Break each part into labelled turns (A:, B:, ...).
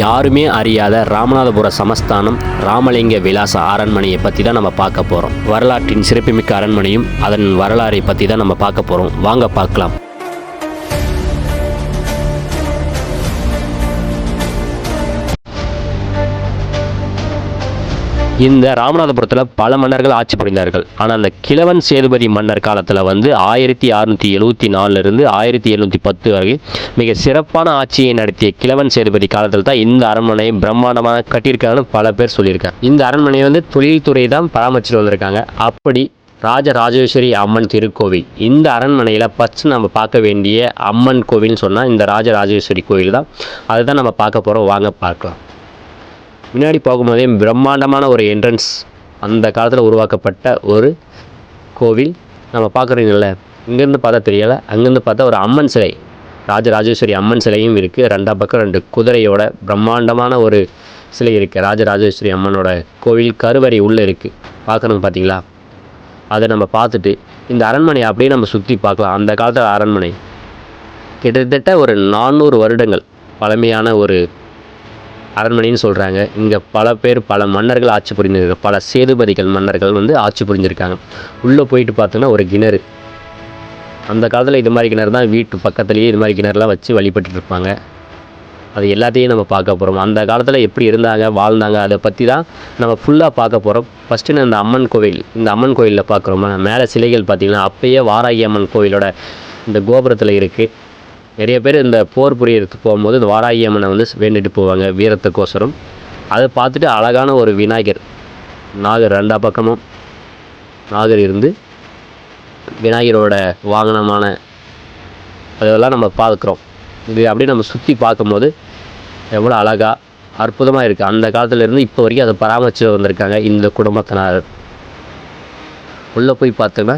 A: யாருமே அறியாத ராமநாதபுர சமஸ்தானம் ராமலிங்க விலாச அரண்மனையை பற்றி தான் நம்ம பார்க்க போகிறோம் வரலாற்றின் சிறப்புமிக்க அரண்மனையும் அதன் வரலாறை பற்றி தான் நம்ம பார்க்க போகிறோம் வாங்க பார்க்கலாம். இந்த ராமநாதபுரத்தில் பல மன்னர்கள் ஆட்சி புரிந்தார்கள். ஆனால் அந்த கிழவன் சேதுபதி மன்னர் காலத்தில் வந்து ஆயிரத்தி அறுநூற்றி எழுபத்தி நாலுலேருந்து ஆயிரத்தி எழுநூற்றி பத்து வரை மிக சிறப்பான ஆட்சியை நடத்திய கிழவன் சேதுபதி காலத்தில் தான் இந்த அரண்மனையை பிரம்மாண்டமாக கட்டியிருக்காங்கன்னு பல பேர் சொல்லியிருக்காங்க. இந்த அரண்மனையை வந்து தொழில்துறை தான் பராமரிச்சுட்டு வந்திருக்காங்க. அப்படி ராஜராஜேஸ்வரி அம்மன் திருக்கோவில். இந்த அரண்மனையில் ஃபஸ்ட்டு நம்ம பார்க்க வேண்டிய அம்மன் கோவில்னு சொன்னால் இந்த ராஜராஜேஸ்வரி கோவில் தான். அதுதான் நம்ம பார்க்க போகிறோம் வாங்க பார்க்கலாம். முன்னாடி போகும்போதே பிரம்மாண்டமான ஒரு என்ட்ரன்ஸ் அந்த காலத்தில் உருவாக்கப்பட்ட ஒரு கோவில். நம்ம பார்க்குறீங்கல்ல இங்கேருந்து பார்த்தா தெரியலை. அங்கேருந்து பார்த்தா ஒரு அம்மன் சிலை. ராஜராஜேஸ்வரி அம்மன் சிலையும் இருக்குது ரெண்டாம் பக்கம் ரெண்டு குதிரையோட பிரம்மாண்டமான ஒரு சிலை இருக்குது ராஜராஜேஸ்வரி அம்மனோட கோவில் கருவறை உள்ளே இருக்குது பார்க்குறவங்க பார்த்தீங்களா? அதை நம்ம பார்த்துட்டு இந்த அரண்மனையை அப்படியே நம்ம சுற்றி பார்க்கலாம். அந்த காலத்தில் அரண்மனை. கிட்டத்தட்ட ஒரு நானூறு வருடங்கள் பழமையான ஒரு அரண்மனைன்னு சொல்கிறாங்க இங்கே பல பேர் பல மன்னர்கள் ஆட்சி புரிந்திருக்காங்க. பல சேதுபதிகள் மன்னர்கள் வந்து ஆட்சி புரிஞ்சிருக்காங்க. உள்ளே போயிட்டு பார்த்தோன்னா ஒரு கிணறு. அந்த காலத்தில் இது மாதிரி கிணறு தான் வீட்டு பக்கத்துலேயே இது மாதிரி கிணறுலாம் வச்சு வழிபட்டு இருப்பாங்க. அது எல்லாத்தையும் நம்ம பார்க்க போகிறோம் அந்த காலத்தில் எப்படி இருந்தாங்க வாழ்ந்தாங்க அதை பற்றி தான் நம்ம ஃபுல்லாக பார்க்க போகிறோம் ஃபஸ்ட்டு நான் இந்த அம்மன் கோவில். இந்த அம்மன் கோயிலில் பார்க்குறோமா மேலே சிலைகள் பார்த்திங்கன்னா அப்பயே வாராகி அம்மன் கோவிலோட இந்த கோபுரத்தில் இருக்குது நிறைய பேர் இந்த போர் புரியறதுக்கு போகும்போது இந்த வாராகி அம்மனை வந்து வேண்டிட்டு போவாங்க வீரத்துக்கோசரம். அதை பார்த்துட்டு அழகான ஒரு விநாயகர் நாகர் ரெண்டா பக்கமும் நாகர் இருந்து விநாயகரோட வாகனமான அதெல்லாம் நம்ம பார்க்குறோம். இது அப்படியே நம்ம சுற்றி பார்க்கும்போது எவ்வளோ அழகாக அற்புதமாக இருக்குது அந்த காலத்துலேருந்து இப்போ வரைக்கும் அதை பராமரித்து வந்திருக்காங்க இந்த குடும்பத்தினர். உள்ளே போய் பார்த்தோன்னா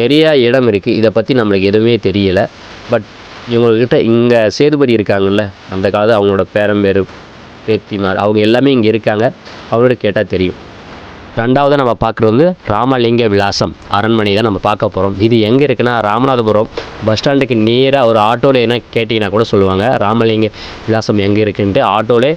A: நிறையா இடம் இருக்குது இதை பற்றி நம்மளுக்கு எதுவுமே தெரியலை. பட் இவங்கக்கிட்ட இங்கே சேதுபதி இருக்காங்கல்ல அந்த காலத்து அவங்களோட பேரம்பேர் பேத்திமார் அவங்க எல்லாமே இங்கே இருக்காங்க. அவங்களோட கேட்டால் தெரியும். ரெண்டாவது நம்ம பார்க்குறது வந்து ராமலிங்க விலாசம் அரண்மனை தான் நம்ம பார்க்க போகிறோம் இது எங்கே இருக்குன்னா ராமநாதபுரம் பஸ் ஸ்டாண்டுக்கு நேராக ஒரு ஆட்டோவில் என்ன கேட்டிங்கன்னா கூட சொல்லுவாங்க ராமலிங்க விலாசம் எங்கே இருக்குன்ட்டு ஆட்டோவில்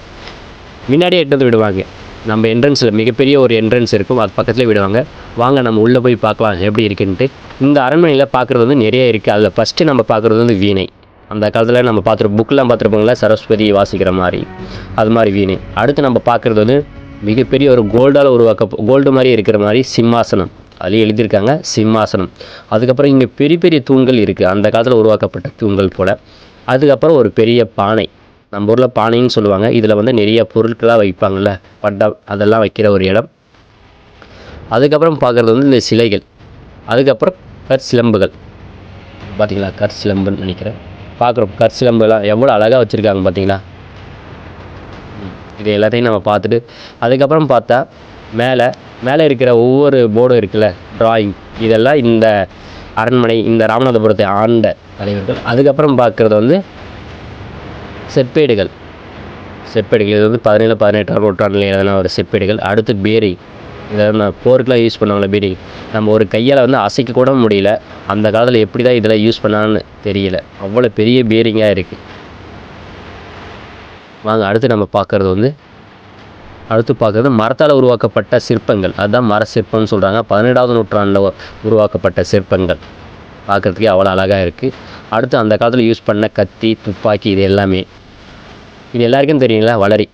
A: முன்னாடியே எட்டு வந்து விடுவாங்க. நம்ம என்ட்ரன்ஸில் மிகப்பெரிய ஒரு என்ட்ரன்ஸ் இருக்கும் அது பக்கத்துலேயே விடுவாங்க. வாங்க நம்ம உள்ளே போய் பார்க்கலாம் எப்படி இருக்குன்ட்டு. இந்த அரண்மனையில் பார்க்குறது வந்து நிறைய இருக்குது அதில் ஃபஸ்ட்டு நம்ம பார்க்குறது வந்து வீணை. அந்த காலத்தில் நம்ம பார்த்துருப்போம் புக்கெலாம் பார்த்துருப்போங்களா சரஸ்வதி வாசிக்கிற மாதிரி. அது மாதிரி வீணை. அடுத்து நம்ம பார்க்குறது வந்து மிகப்பெரிய ஒரு கோல்டால் உருவாக்க கோல்டு மாதிரி இருக்கிற மாதிரி சிம்மாசனம். அதுலேயும் எழுதியிருக்காங்க சிம்மாசனம். அதுக்கப்புறம் இங்கே பெரிய பெரிய தூண்கள் இருக்குது அந்த காலத்தில் உருவாக்கப்பட்ட தூண்கள் போல். அதுக்கப்புறம் ஒரு பெரிய பானை. நம்ம ஊரில் பானைன்னு சொல்லுவாங்க. இதில் வந்து நிறைய பொருட்களாக வைப்பாங்கள்ல பட்டம் அதெல்லாம் வைக்கிற ஒரு இடம். அதுக்கப்புறம் பார்க்குறது வந்து இந்த சிலைகள். அதுக்கப்புறம் கற்சிலம்புகள். பார்த்தீங்களா கற்சிலம்புன்னு நினைக்கிறேன். பார்க்குறோம். கற்சிலம்புலாம் எவ்வளோ அழகாக வச்சுருக்காங்க பார்த்தீங்களா? இது எல்லாத்தையும் நம்ம பார்த்துட்டு அதுக்கப்புறம் பார்த்தா மேலே மேலே இருக்கிற ஒவ்வொரு போர்டும் இருக்குல்ல ட்ராயிங் இதெல்லாம் இந்த அரண்மனை இந்த ராமநாதபுரத்தை ஆண்ட தலைவர்கள். அதுக்கப்புறம் பார்க்குறது வந்து செப்பேடுகள். செப்பேடுகள் இது வந்து பதினேழு பதினெட்டாம் நூற்றாண்டில் எழுதின ஒரு செப்பேடுகள். அடுத்து பேரி இதெல்லாம் போருக்கெலாம் யூஸ் பண்ணுவாங்களே பேரி நம்ம ஒரு கையால் வந்து அசைக்க கூட முடியல. அந்த காலத்தில் எப்படி தான் இதெல்லாம் யூஸ் பண்ணான்னு தெரியல. அவ்வளோ பெரிய பீரிங்காக இருக்குது வாங்க அடுத்து நம்ம பார்க்குறது வந்து அடுத்து பார்க்குறது மரத்தால் உருவாக்கப்பட்ட சிற்பங்கள். அதுதான் மர சிற்பம்னு சொல்கிறாங்க பதினெட்டாவது நூற்றாண்டில் உருவாக்கப்பட்ட சிற்பங்கள். பார்க்குறதுக்கே அவ்வளோ அழகாக இருக்குது அடுத்து அந்த காலத்தில் யூஸ் பண்ண கத்தி துப்பாக்கி இது எல்லாமே. இது எல்லாருக்கும் தெரியுங்களா வளரி.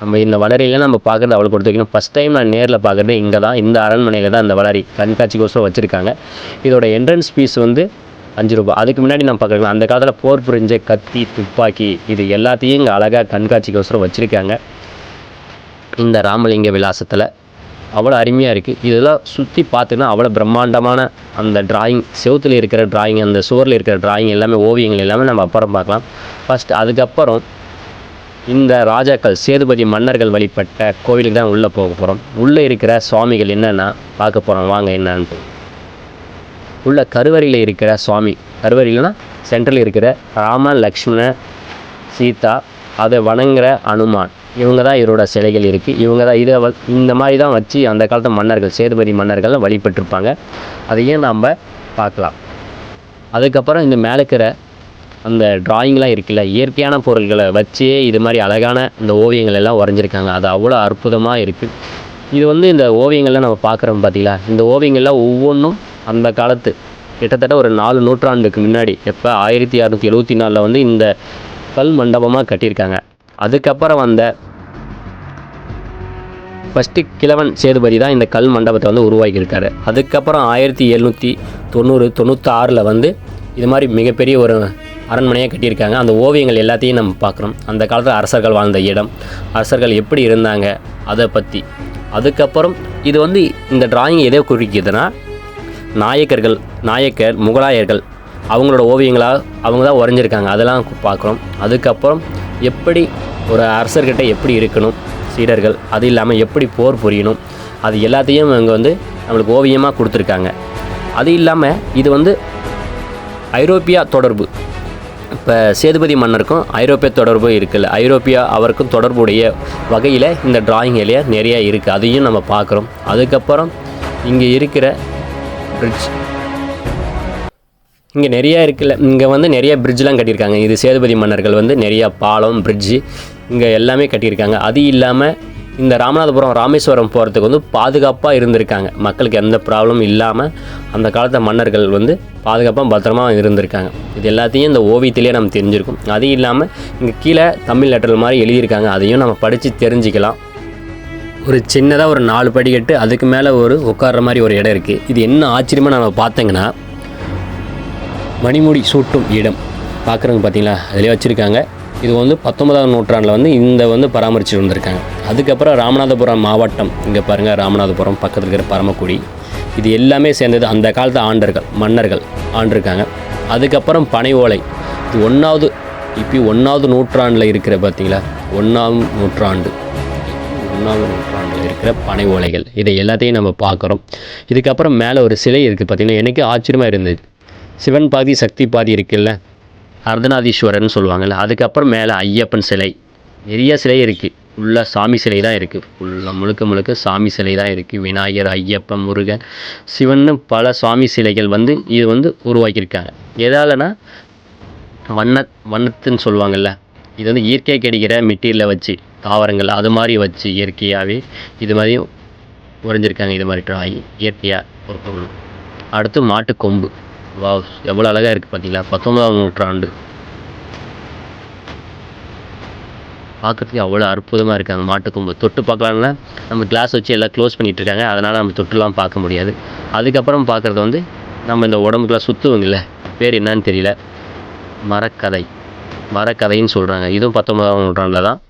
A: நம்ம இந்த வளரியில் நம்ம பார்க்குறது அவ்வளோ கொடுத்து வைக்கணும் ஃபஸ்ட் டைம் நான் நேரில் பார்க்குறது இங்கே தான் இந்த அரண்மனையில் தான் இந்த வளரி கண்காட்சிக்கோசரம் வச்சுருக்காங்க. இதோட என்ட்ரன்ஸ் ஃபீஸ் வந்து அஞ்சு ரூபாய். அதுக்கு முன்னாடி நான் பார்க்குறேன் அந்த காலத்தில் போர் புரிஞ்ச கத்தி துப்பாக்கி இது எல்லாத்தையும் இங்கே அழகாக கண்காட்சிக்கோசரம் வச்சுருக்காங்க. இந்த ராமலிங்க விலாசத்தில் அவ்வளோ அருமையாக இருக்குது இதெல்லாம் சுற்றி பார்த்துன்னா அவ்வளோ பிரம்மாண்டமான அந்த டிராயிங் செவத்தில் இருக்கிற டிராயிங் அந்த சுவரில் இருக்கிற டிராயிங் எல்லாமே ஓவியங்கள் எல்லாமே நம்ம அப்புறம் பார்க்கலாம். ஃபஸ்ட் அதுக்கப்புறம் இந்த ராஜாக்கள் சேதுபதி மன்னர்கள் வழிபட்ட கோவிலுக்கு தான் உள்ளே போக போகிறோம். உள்ளே இருக்கிற சுவாமிகள் என்னென்னா பார்க்க போகிறோம். வாங்க என்னன்ட்டு. உள்ள கருவறையில் இருக்கிற சுவாமி. கருவறையில்னா சென்ட்ரல் இருக்கிற ராம லக்ஷ்மண சீதா அதை வணங்குற அனுமான். இவங்க தான் இவரோட சிலைகள் இருக்குது இவங்க தான் இதை வ- இந்த மாதிரி தான் வச்சு அந்த காலத்து மன்னர்கள் சேதுபதி மன்னர்கள்லாம் வழிபட்டிருப்பாங்க. அதையும் நாம் பார்க்கலாம். அதுக்கப்புறம் இந்த மேலே இருக்கிற அந்த டிராயிங்லாம் இருக்குல்ல இயற்கையான பொருள்களை வச்சே இது மாதிரி அழகான இந்த ஓவியங்கள் எல்லாம் வரைஞ்சிருக்காங்க. அது அவ்வளோ அற்புதமாக இருக்குது இது வந்து இந்த ஓவியங்கள்லாம் நம்ம பார்க்குறோம் பார்த்தீங்களா இந்த ஓவியங்கள்லாம் ஒவ்வொன்றும் அந்த காலத்து கிட்டத்தட்ட ஒரு நாலு நூற்றாண்டுக்கு முன்னாடி எப்போ ஆயிரத்தி அறநூற்றி எழுபத்தி நாலில் வந்து இந்த கல் மண்டபமாக கட்டியிருக்காங்க. அதுக்கப்புறம் வந்த ஃபஸ்ட்டு கிழவன் சேதுபதி தான் இந்த கல் மண்டபத்தை வந்து உருவாக்கியிருக்காரு. அதுக்கப்புறம் ஆயிரத்தி எழுநூற்றி தொண்ணூறு தொண்ணூற்றாறில் வந்து இது மாதிரி மிகப்பெரிய ஒரு அரண்மனையாக கட்டியிருக்காங்க. அந்த ஓவியங்கள் எல்லாத்தையும் நம்ம பார்க்குறோம் அந்த காலத்தில் அரசர்கள் வாழ்ந்த இடம் அரசர்கள் எப்படி இருந்தாங்க அதை பற்றி அதுக்கப்புறம் இது வந்து இந்த டிராயிங் எதை குறிக்குதுன்னா நாயக்கர்கள் நாயக்கர் முகலாயர்கள் அவங்களோட ஓவியங்களாக அவங்க தான் வரைஞ்சிருக்காங்க. அதெல்லாம் பார்க்குறோம் அதுக்கப்புறம் எப்படி ஒரு அரசர்கிட்ட எப்படி இருக்கணும் சீடர்கள் அது இல்லாமல் எப்படி போர் புரியணும் அது எல்லாத்தையும் இவங்க வந்து நம்மளுக்கு ஓவியமாக கொடுத்துருக்காங்க. அது இல்லாமல் இது வந்து ஐரோப்பியா தொடர்பு. இப்போ சேதுபதி மன்னருக்கும் ஐரோப்பிய தொடர்பு இருக்குல்ல. ஐரோப்பியா அவருக்கும் தொடர்புடைய வகையில் இந்த டிராயிங்கிலேயே நிறையா இருக்குது அதையும் நம்ம பார்க்குறோம். அதுக்கப்புறம் இங்கே இருக்கிற பிரிட்ஜ் இங்கே நிறையா இருக்குல்ல. இங்கே வந்து நிறைய பிரிட்ஜ்லாம் கட்டியிருக்காங்க. இது சேதுபதி மன்னர்கள் வந்து நிறையா பாலம் பிரிட்ஜு இங்கே எல்லாமே கட்டியிருக்காங்க. அது இல்லாமல் இந்த ராமநாதபுரம் ராமேஸ்வரம் போகிறதுக்கு வந்து பாதுகாப்பாக இருந்திருக்காங்க. மக்களுக்கு எந்த ப்ராப்ளமும் இல்லாமல் அந்த காலத்து மன்னர்கள் வந்து பாதுகாப்பாக பத்திரமா இருந்திருக்காங்க. இது எல்லாத்தையும் இந்த ஓவியத்திலே நம்ம தெரிஞ்சிருக்கும். அது இல்லாமல் இங்கே கீழே தமிழ் லெட்டர் மாதிரி எழுதியிருக்காங்க. அதையும் நம்ம படித்து தெரிஞ்சுக்கலாம். ஒரு சின்னதாக ஒரு நாலு படிக்கட்டு அதுக்கு மேலே ஒரு உட்கார்ற மாதிரி ஒரு இடம் இருக்குது இது என்ன ஆச்சரியமாக நம்ம பார்த்தீங்கன்னா மணிமுடி சூட்டும் இடம். பார்க்குறவங்க பார்த்தீங்களா? அதிலே வச்சுருக்காங்க. இது வந்து பத்தொன்பதாம் நூற்றாண்டில் வந்து இந்த வந்து பராமரிச்சுட்டு வந்திருக்காங்க. அதுக்கப்புறம் ராமநாதபுரம் மாவட்டம். இங்கே பாருங்கள் ராமநாதபுரம் பக்கத்தில் இருக்கிற பரமக்குடி. இது எல்லாமே சேர்ந்தது அந்த காலத்து ஆண்டர்கள் மன்னர்கள் ஆண்டிருக்காங்க. அதுக்கப்புறம் பனை ஓலை. இது ஒன்றாவது இப்போ ஒன்றாவது நூற்றாண்டில் இருக்கிற பார்த்தீங்களா ஒன்றாம் நூற்றாண்டு. ஒன்றாவது நூற்றாண்டில் இருக்கிற பனை ஓலைகள். இதை எல்லாத்தையும் நம்ம பார்க்குறோம். இதுக்கப்புறம் மேலே ஒரு சிலை இருக்குது பார்த்திங்கன்னா எனக்கு ஆச்சரியமாக இருந்தது. சிவன் பாதி சக்தி பாதி இருக்குல்ல? அர்த்தநாதீஸ்வரர்னு சொல்லுவாங்கள்ல அதுக்கப்புறம் மேலே ஐயப்பன் சிலை. நிறைய சிலை இருக்குது ஃபுல்லாக சாமி சிலை தான் இருக்குது ஃபுல்லாக முழுக்க முழுக்க சாமி சிலை தான் இருக்குது விநாயகர் ஐயப்பன் முருகன் சிவன்னு பல சுவாமி சிலைகள் வந்து இது வந்து உருவாக்கியிருக்காங்க. எதாலனா வண்ண வண்ணத்துன்னு சொல்லுவாங்கள்ல இது வந்து இயற்கை கிடைக்கிற மெட்டீரியலை வச்சு தாவரங்கள் அது மாதிரி வச்சு இயற்கையாகவே இது மாதிரி உறைஞ்சிருக்காங்க. இது மாதிரி ட்ராயிங் இயற்கையாக ஒரு பொருள் அடுத்து மாட்டு கொம்பு வாவ் எவ்வளோ அழகாக இருக்குது பார்த்தீங்களா பத்தொன்பதாம் நூற்றாண்டு. பார்க்குறதுக்கு அவ்வளோ அற்புதமாக இருக்குது அந்த மாட்டுக்கொம்பு தொட்டு பார்க்கலாம்ல? நம்ம கிளாஸ் வச்சு எல்லாம் க்ளோஸ் பண்ணிகிட்டு இருக்காங்க. அதனால் நம்ம தொட்டுலாம் பார்க்க முடியாது. அதுக்கப்புறம் பார்க்குறது வந்து நம்ம இந்த உடம்புக்குலாம் சுற்றுவங்கள்ல பேர் என்னன்னு தெரியல. மரக்கதை. மரக்கதைன்னு சொல்கிறாங்க இதுவும் பத்தொன்பதாம் நூற்றாண்டில் தான்.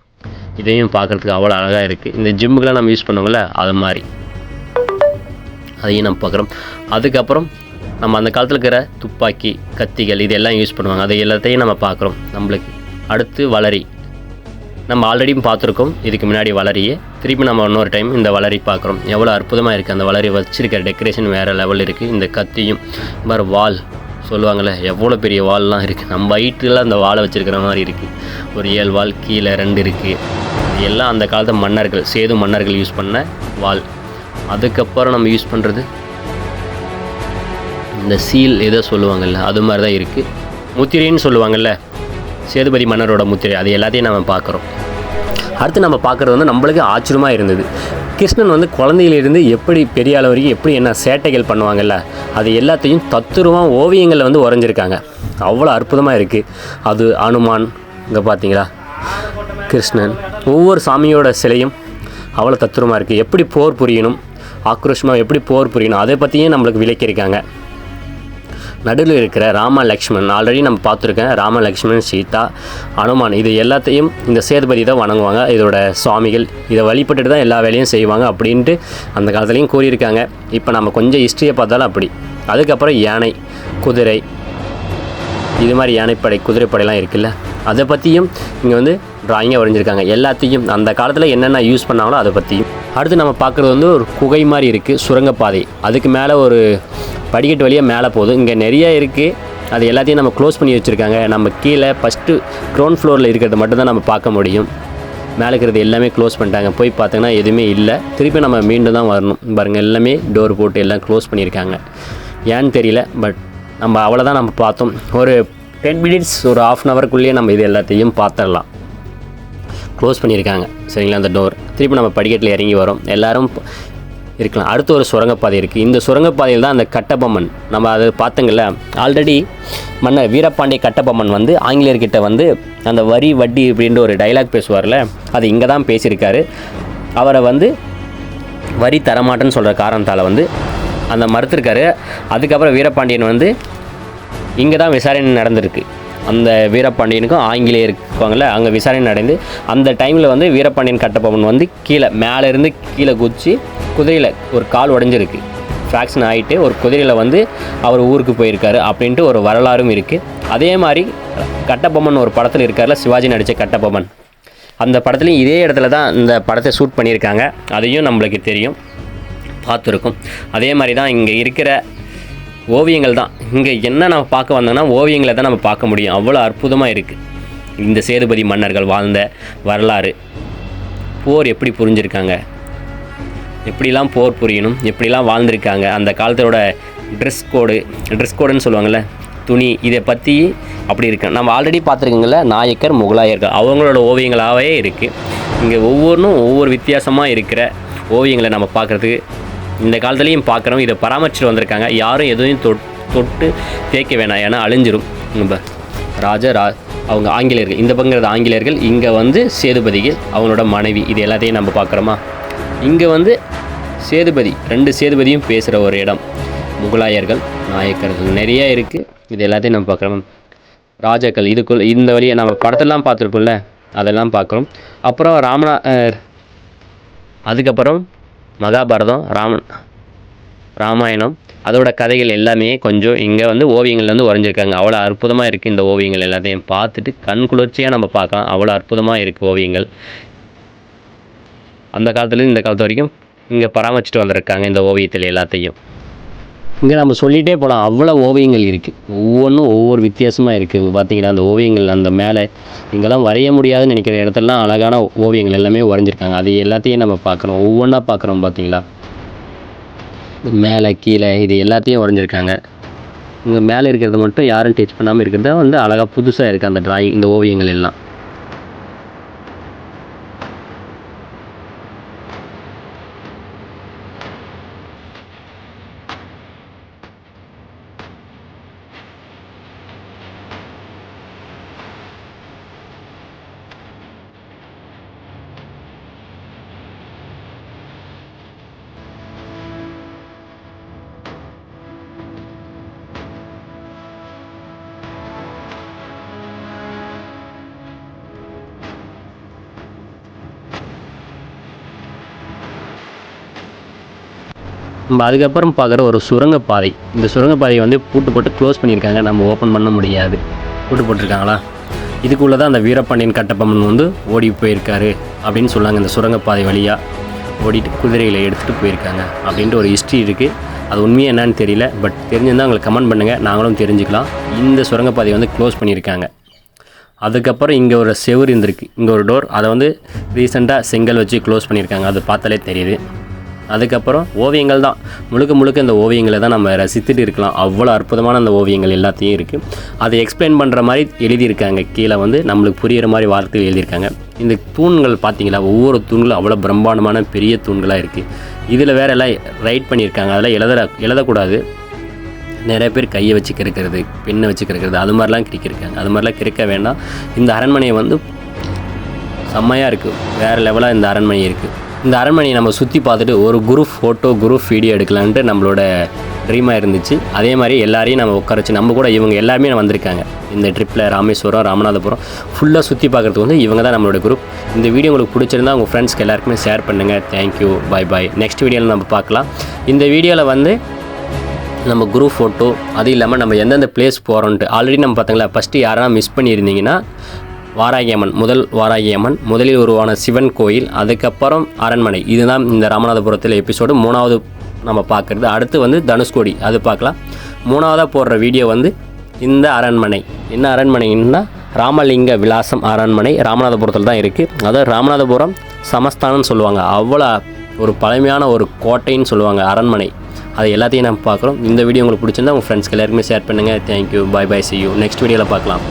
A: இதையும் பார்க்குறதுக்கு அவ்வளோ அழகாக இருக்குது இந்த ஜிம்முக்கெலாம் நம்ம யூஸ் பண்ணுவோம்ல அது மாதிரி. அதையும் நம்ம பார்க்குறோம். அதுக்கப்புறம் நம்ம அந்த காலத்தில் இருக்கிற துப்பாக்கி கத்திகள் இதெல்லாம் யூஸ் பண்ணுவாங்க. அதை எல்லாத்தையும் நம்ம பார்க்குறோம் நம்மளுக்கு. அடுத்து வளரி. நம்ம ஆல்ரெடியும் பார்த்துருக்கோம். இதுக்கு முன்னாடி வளரியே. திருப்பி நம்ம இன்னொரு டைம் இந்த வளரி பார்க்குறோம். எவ்வளோ அற்புதமாக இருக்குது அந்த வளரி வச்சிருக்கிற டெக்கரேஷன் வேறு லெவல் இருக்குது இந்த கத்தியும் இந்த மாதிரி வால் சொல்லுவாங்கள்ல எவ்வளோ பெரிய வால்லாம் இருக்குது நம்ம ஹைட்டில் அந்த வாழை வச்சுருக்கிற மாதிரி இருக்குது ஒரு ஏழு வால் கீழே ரெண்டு இருக்குது எல்லாம் அந்த காலத்து மன்னர்கள் சேது மன்னர்கள் யூஸ் பண்ண வால். அதுக்கப்புறம் நம்ம யூஸ் பண்ணுறது இந்த சீல் ஏதோ சொல்லுவாங்கள்ல அது மாதிரி தான் இருக்குது முத்திரைன்னு சொல்லுவாங்கள்ல சேதுபதி மன்னரோட முத்திரை அது எல்லாத்தையும் நம்ம பார்க்குறோம். அடுத்து நம்ம பார்க்குறது வந்து நம்மளுக்கு ஆச்சரியமாக இருந்தது. கிருஷ்ணன் வந்து குழந்தையிலிருந்து எப்படி பெரிய அளவு வரைக்கும் எப்படி என்ன சேட்டைகள் பண்ணுவாங்கல்ல அது எல்லாத்தையும் தத்துருவம் ஓவியங்களில் வந்து உறைஞ்சிருக்காங்க அவ்வளோ அற்புதமாக இருக்குது அது அனுமான் இங்கே பார்த்தீங்களா கிருஷ்ணன் ஒவ்வொரு சாமியோட சிலையும் அவ்வளோ தத்துரமாக இருக்குது எப்படி போர் புரியணும் ஆக்ரோஷமாக எப்படி போர் புரியணும் அதை பற்றியும் நம்மளுக்கு விளக்கியிருக்காங்க. நடுவில் இருக்கிற ராம லக்ஷ்மண் ஆல்ரெடி நம்ம பார்த்துருக்கேன் ராம லக்ஷ்மண் சீதா அனுமான். இது எல்லாத்தையும் இந்த சேதுபதி தான் வணங்குவாங்க. இதோட சுவாமிகள். இதை வழிபட்டுட்டு தான் எல்லா வேலையும் செய்வாங்க அப்படின்ட்டு அந்த காலத்துலேயும் கூறியிருக்காங்க. இப்போ நம்ம கொஞ்சம் ஹிஸ்ட்ரியை பார்த்தாலும் அப்படி. அதுக்கப்புறம் யானை குதிரை. இது மாதிரி யானைப்படை குதிரைப்படைலாம் இருக்குல்ல. அதை பற்றியும் இங்கே வந்து ட்ராயிங்காக வரைஞ்சிருக்காங்க. எல்லாத்தையும் அந்த காலத்தில் என்னென்ன யூஸ் பண்ணாங்களோ அதை பற்றியும் அடுத்து நம்ம பார்க்குறது வந்து ஒரு குகை மாதிரி இருக்குது சுரங்கப்பாதை. அதுக்கு மேலே ஒரு படிக்கட்டு வழியாக மேலே போகுது. இங்கே நிறைய இருக்குது அது எல்லாத்தையும் நம்ம க்ளோஸ் பண்ணி வச்சுருக்காங்க. நம்ம கீழே ஃபஸ்ட்டு க்ரௌண்ட் ஃப்ளோரில் இருக்கிறத மட்டும்தான் நம்ம பார்க்க முடியும். மேலே இருக்கிறது எல்லாமே க்ளோஸ் பண்ணிட்டாங்க. போய் பார்த்தோங்கன்னா எதுவுமே இல்லை. திருப்பி நம்ம மீண்டும் தான் வரணும். பாருங்கள் எல்லாமே டோர் போட்டு எல்லாம் க்ளோஸ் பண்ணியிருக்காங்க. ஏன்னு தெரியல பட் நம்ம அவ்வளோதான் நம்ம பார்த்தோம். ஒரு டென் மினிட்ஸ் ஒரு ஆஃப் அன் அவருக்குள்ளேயே நம்ம இது எல்லாத்தையும் பார்த்துடலாம். க்ளோஸ் பண்ணியிருக்காங்க. சரிங்களா? அந்த டோர். திருப்பி நம்ம படிக்கட்டில் இறங்கி வரோம். எல்லாரும் இருக்கலாம். அடுத்து ஒரு சுரங்கப்பாதை இருக்குது இந்த சுரங்கப்பாதையில் தான் அந்த கட்டபொம்மன். நம்ம அதை பார்த்தோங்கல்ல ஆல்ரெடி மன்னர் வீரபாண்டிய கட்டபொம்மன் வந்து ஆங்கிலேயர்கிட்ட வந்து அந்த வரி வட்டி அப்படின்ற ஒரு டைலாக் பேசுவார்ல அது இங்கே தான் பேசியிருக்காரு. அவரை வந்து வரி தரமாட்டேன்னு சொல்கிற காரணத்தால் வந்து அந்த மறுத்திருக்காரு. அதுக்கப்புறம் வீரபாண்டியன் வந்து இங்கே தான் விசாரணை நடந்திருக்கு. அந்த வீரபாண்டியனுக்கும் ஆங்கிலேயர் இருப்பாங்கள்ல அங்கே விசாரணை நடந்து அந்த டைமில் வந்து வீரபாண்டியன் கட்டபொம்மன் வந்து கீழே மேலேருந்து கீழே குதிச்சு குதிரையில் ஒரு கால் உடஞ்சிருக்கு. ஃப்ராக்ஷன் ஆகிட்டு ஒரு குதிரையில் வந்து அவர் ஊருக்கு போயிருக்காரு அப்படின்ட்டு ஒரு வரலாறும் இருக்குது அதே மாதிரி கட்டபொம்மன் ஒரு படத்தில் இருக்கார்ல சிவாஜி நடித்த கட்டபொம்மன். அந்த படத்துலையும் இதே இடத்துல தான் இந்த படத்தை ஷூட் பண்ணியிருக்காங்க. அதையும் நம்மளுக்கு தெரியும் பார்த்துருக்கோம். அதே மாதிரி தான் இங்கே இருக்கிற ஓவியங்கள் தான் இங்கே என்ன நம்ம பார்க்க வந்தோம்னா ஓவியங்களை தான் நம்ம பார்க்க முடியும். அவ்வளோ அற்புதமாக இருக்குது இந்த சேதுபதி மன்னர்கள் வாழ்ந்த வரலாறு. போர் எப்படி புரிஞ்சிருக்காங்க? எப்படிலாம் போர் புரியணும்? எப்படிலாம் வாழ்ந்திருக்காங்க? அந்த காலத்தோட ட்ரெஸ் கோடு ட்ரெஸ் கோடுன்னு சொல்லுவாங்கள்ல துணி இதை பற்றி அப்படி இருக்கு. நம்ம ஆல்ரெடி பார்த்துருக்கோங்கள நாயக்கர் முகலாயர்கள். அவங்களோட ஓவியங்களாகவே இருக்குது இங்கே ஒவ்வொன்றும் ஒவ்வொரு வித்தியாசமாக இருக்கிற ஓவியங்களை நம்ம பார்க்குறதுக்கு இந்த காலத்துலேயும் பார்க்குறோம். இதை பராமரிச்சுட்டு வந்திருக்காங்க. யாரும் எதுவும் தொட் தொட்டு தேய்க்க வேணாம். ஏன்னா அழிஞ்சிரும். நம்ம ராஜா ரா அவங்க ஆங்கிலேயர்கள். இந்த பங்கிறது ஆங்கிலேயர்கள். இங்கே வந்து சேதுபதிகள் அவங்களோட மனைவி. இது எல்லாத்தையும் நம்ம பார்க்குறோமா? இங்கே வந்து சேதுபதி. ரெண்டு சேதுபதியும் பேசுகிற ஒரு இடம். முகலாயர்கள் நாயக்கர்கள். நிறைய இருக்குது இது எல்லாத்தையும் நம்ம பார்க்குறோம். ராஜாக்கள். இதுக்குள் இந்த வழியை நம்ம படத்தெல்லாம் பார்த்துருப்போம்ல. அதெல்லாம் பார்க்குறோம். அப்புறம் ராமநா அதுக்கப்புறம் மகாபாரதம் ராமன் ராமாயணம் அதோட கதைகள் எல்லாமே கொஞ்சம் இங்கே வந்து ஓவியங்கள் வந்து வரைஞ்சிருக்காங்க. அவ்வளோ அற்புதமாக இருக்குது இந்த ஓவியங்கள் எல்லாத்தையும் பார்த்துட்டு கண் குளிர்ச்சியாக நம்ம பார்க்கலாம். அவ்வளோ அற்புதமாக இருக்குது ஓவியங்கள். அந்த காலத்துலேருந்து இந்த காலத்து வரைக்கும் இங்கே பராமரிச்சுட்டு வந்திருக்காங்க இந்த ஓவியத்தில் எல்லாத்தையும். இங்கே நம்ம சொல்லிகிட்டே போகலாம் அவ்வளோ ஓவியங்கள் இருக்குது ஒவ்வொன்றும் ஒவ்வொரு வித்தியாசமாக இருக்குது பார்த்தீங்கன்னா அந்த ஓவியங்கள் அந்த மேலே இங்கெல்லாம் வரைய முடியாதுன்னு நினைக்கிற இடத்துலலாம் அழகான ஓவியங்கள் எல்லாமே வரைஞ்சிருக்காங்க. அது எல்லாத்தையும் நம்ம பார்க்குறோம் ஒவ்வொன்றா பார்க்குறோம் பார்த்தீங்களா மேலே கீழே இது எல்லாத்தையும் வரைஞ்சிருக்காங்க. இங்கே மேலே இருக்கிறது மட்டும் யாரும் டச் பண்ணாமல் இருக்கிறத வந்து அழகாக புதுசாக இருக்குது அந்த டிராயிங் இந்த ஓவியங்கள் எல்லாம். நம்ம அதுக்கப்புறம் பார்க்குற ஒரு சுரங்கப்பாதை இந்த சுரங்கப்பாதையை வந்து பூட்டு போட்டு க்ளோஸ் பண்ணியிருக்காங்க. நம்ம ஓப்பன் பண்ண முடியாது. பூட்டு போட்டிருக்காங்களா? இதுக்குள்ளே தான் அந்த வீரபாண்டியன் கட்டப்பம்மன் வந்து ஓடி போயிருக்காரு அப்படின்னு சொன்னாங்க. இந்த சுரங்கப்பாதை வழியாக ஓடிட்டு குதிரைகளை எடுத்துகிட்டு போயிருக்காங்க அப்படின்ட்டு ஒரு ஹிஸ்ட்ரி இருக்குது அது உண்மையாக என்னன்னு தெரியல. பட் தெரிஞ்சிருந்தால் உங்களுக்கு கமெண்ட் பண்ணுங்கள் நாங்களும் தெரிஞ்சுக்கலாம். இந்த சுரங்கப்பாதையை வந்து க்ளோஸ் பண்ணியிருக்காங்க. அதுக்கப்புறம் இங்கே ஒரு செவுரு இருந்திருக்கு. இங்கே ஒரு டோர் அதை வந்து ரீசெண்டாக செங்கல் வச்சு க்ளோஸ் பண்ணியிருக்காங்க. அது பார்த்தாலே தெரியுது. அதுக்கப்புறம் ஓவியங்கள் தான். முழுக்க முழுக்க இந்த ஓவியங்களை தான் நம்ம ரசித்துட்டு இருக்கலாம். அவ்வளோ அற்புதமான அந்த ஓவியங்கள் எல்லாத்தையும் இருக்குது அதை எக்ஸ்பிளைன் பண்ணுற மாதிரி எழுதியிருக்காங்க. கீழே வந்து நம்மளுக்கு புரிகிற மாதிரி வார்த்தைகள் எழுதியிருக்காங்க. இந்த தூண்கள் பார்த்தீங்களா? ஒவ்வொரு தூண்களும் அவ்வளோ பிரம்மாண்டமான பெரிய தூண்களாக இருக்குது இதில் வேற எல்லாம் ரைட் பண்ணியிருக்காங்க. அதெல்லாம் எழுத எழுதக்கூடாது. நிறைய பேர் கையை வச்சு கிறுக்கிறது பெண்ணை வச்சு கிறுக்கிறது அது மாதிரிலாம் கிரிக்கிருக்காங்க அது மாதிரிலாம் கிறுக்க வேண்டாம். இந்த அரண்மனையை வந்து செம்மையாக இருக்குது வேறு லெவலாக இந்த அரண்மனை இருக்குது இந்த அரண்மனையை நம்ம சுற்றி பார்த்துட்டு ஒரு குரூப் ஃபோட்டோ குரூப் வீடியோ எடுக்கலான்ட்டு நம்மளோட ட்ரீமாக இருந்துச்சு. அதே மாதிரி எல்லாரையும் நம்ம உட்கார வச்சு நம்ம கூட இவங்க எல்லாருமே வந்திருக்காங்க. இந்த ட்ரிப்பில் ராமேஸ்வரம் ராமநாதபுரம் ஃபுல்லாக சுற்றி பார்க்குறதுக்கு வந்து இவங்க தான் நம்மளோட குரூப் இந்த வீடியோ உங்களுக்கு பிடிச்சிருந்தா உங்கள் ஃப்ரெண்ட்ஸ்க்கு எல்லாருக்குமே ஷேர் பண்ணுங்கள் தேங்க்யூ பாய் பாய் நெக்ஸ்ட் வீடியோவில் நம்ம பார்க்கலாம். இந்த வீடியோவில் வந்து நம்ம குரூப் ஃபோட்டோ அது இல்லாமல் நம்ம எந்தெந்த பிளேஸ் போகிறோன்ட்டு ஆல்ரெடி நம்ம பார்த்தீங்களா ஃபஸ்ட்டு யாரெல்லாம் மிஸ் பண்ணியிருந்தீங்கன்னா வாராகி அம்மன் முதல் வாராகி அம்மன் முதலில் உருவான சிவன் கோயில் அதுக்கப்புறம் அரண்மனை. இதுதான் இந்த ராமநாதபுரத்தில் எபிசோடு மூணாவது நம்ம பார்க்குறது. அடுத்து வந்து தனுஷ்கோடி அது பார்க்கலாம். மூணாவதாக போடுற வீடியோ வந்து இந்த அரண்மனை. என்ன அரண்மனைன்னா ராமலிங்க விலாசம் அரண்மனை ராமநாதபுரத்தில் தான் இருக்குது அதாவது ராமநாதபுரம் சமஸ்தானம்னு சொல்லுவாங்க. அவ்வளோ ஒரு பழமையான ஒரு கோட்டைன்னு சொல்லுவாங்க அரண்மனை. அது எல்லாத்தையும் நம்ம பார்க்குறோம். இந்த வீடியோ உங்களுக்கு பிடிச்சிருந்தா உங்கள் ஃப்ரெண்ட்ஸ்க்கு எல்லாருக்குமே ஷேர் பண்ணுங்கள் thank you bye bye see you next வீடியோவில் பார்க்கலாம்.